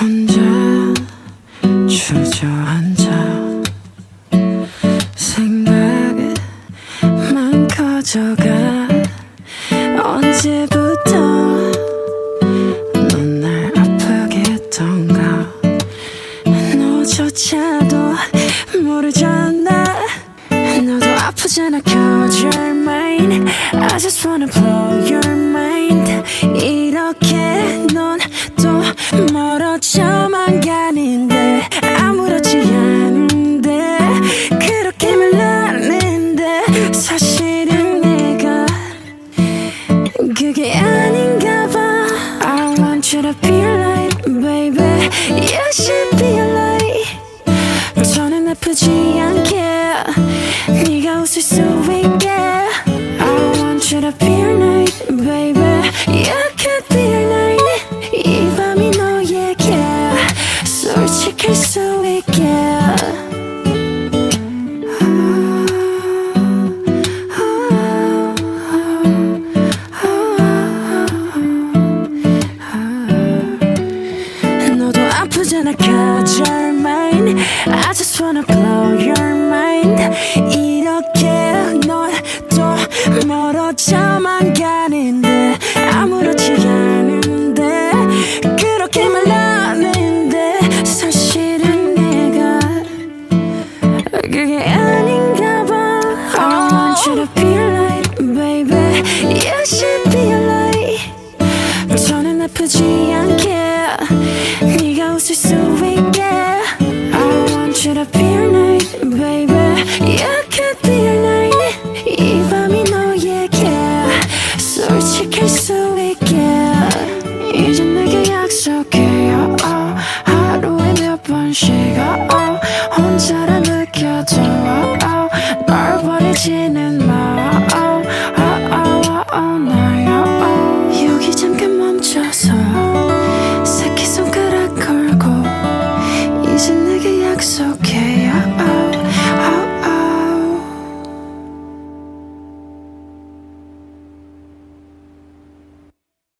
혼자 주저앉아 생각만 커져가 언제부터 넌 날 아프게 했던가? 너조차도 모르잖아. 너도 아프잖아. Cause you're mine I just wanna blow your mind 그게 아닌가 봐 I want you to be like baby You should be like 저는 아프지 않게 네가 웃을 수 있게 I want you to be your night baby You could be your night 이 밤이 너에게 솔직할 수 있게 멀어져만 가는데 아무렇지 않은데 그렇게 말하는데 사실은 내가 그게 아닌가 봐 I want you to be like baby You should be like 저는 아프지 않게 네가 웃을 수 있게 I want you to be night baby